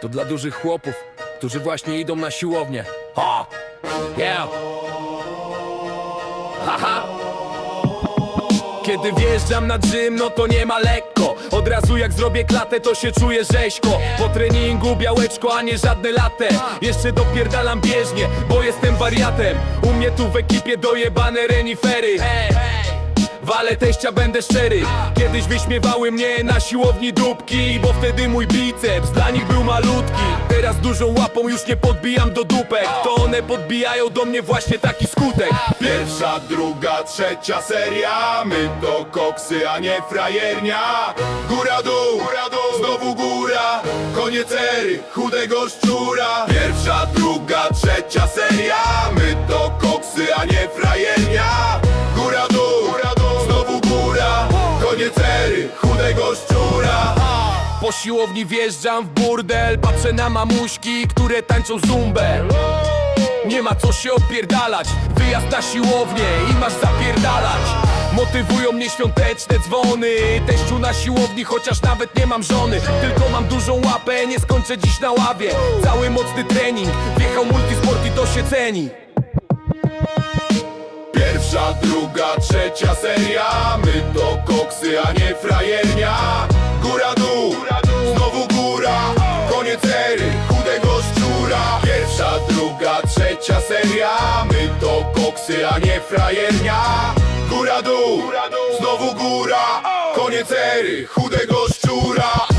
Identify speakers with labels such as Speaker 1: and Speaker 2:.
Speaker 1: To dla dużych chłopów, którzy właśnie idą na siłownię. Ha! Yeah! Haha! Kiedy wjeżdżam na gym, no to nie ma lekko Od razu jak zrobię klatę, to się czuję rzeźko Po treningu białeczko, a nie żadne late Jeszcze dopierdalam bieżnie, bo jestem wariatem U mnie tu w ekipie dojebane renifery Wale teścia będę szczery. Kiedyś wyśmiewały mnie na siłowni dupki Bo wtedy mój biceps dla nich był malutki. Teraz dużą łapą już nie podbijam do dupek. To one podbijają do mnie właśnie taki skutek.
Speaker 2: Pierwsza, druga, trzecia seria. My to koksy, a nie frajernia. Góra dół, góra dół, znowu góra. Koniec ery, chudego szczura. Pierwsza, druga, trzecia seria
Speaker 1: Po siłowni wjeżdżam w burdel. Patrzę na mamuśki, które tańczą zumbę. Nie ma co się opierdalać Wyjazd na siłownię i masz zapierdalać. Motywują mnie świąteczne dzwony. Teściu na siłowni, chociaż nawet nie mam żony. Tylko mam dużą łapę, nie skończę dziś na ławie. Cały mocny trening, wjechał multisport i to się ceni.
Speaker 2: Pierwsza, druga, trzecia seria. My to koksy, a nie frajernia trzecia seria My to koksy, a nie frajernia. Góra dół, znowu góra Koniec ery, chudego szczura